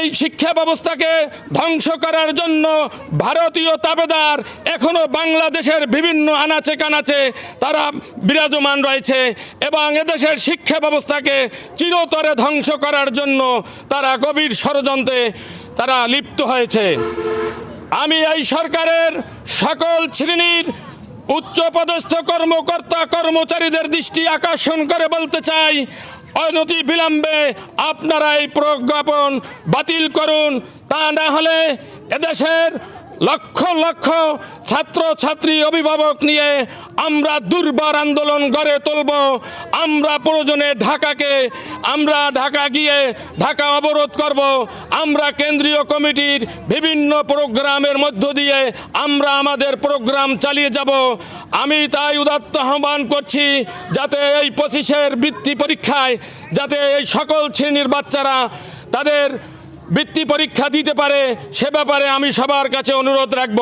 এই শিক্ষা ব্যবস্থাকে ধ্বংস করার জন্য ভারতীয় তাবেদার এখনও বাংলাদেশের বিভিন্ন আনাচে কানাচে তারা বিরাজমান রয়েছে এবং এদেশের শিক্ষা ব্যবস্থাকে চিরতরে ধ্বংস করার জন্য তারা গভীর ষড়যন্ত্রে তারা লিপ্ত হয়েছে। আমি এই সরকারের সকল শ্রেণির উচ্চপদস্থ কর্মকর্তা কর্মচারীদের দৃষ্টি আকর্ষণ করে বলতে চাই অনতি বিলম্বে আপনারা এই প্রজ্ঞাপন বাতিল করুন। তা না হলে এদেশের লক্ষ লক্ষ ছাত্র ছাত্রী অভিভাবক নিয়ে আমরা দুর্বার আন্দোলন গড়ে তুলব। আমরা প্রয়োজনে ঢাকাকে, আমরা ঢাকা গিয়ে ঢাকা অবরোধ করব। আমরা কেন্দ্রীয় কমিটির বিভিন্ন প্রোগ্রামের মধ্য দিয়ে আমরা আমাদের প্রোগ্রাম চালিয়ে যাব। আমি তাই উদাত্ত আহ্বান করছি যাতে এই পঁচিশের বৃত্তি পরীক্ষায়, যাতে এই সকল শ্রেণির বাচ্চারা তাদের বৃত্তি পরীক্ষা দিতে পারে, সে ব্যাপারে আমি সবার কাছে অনুরোধ রাখব।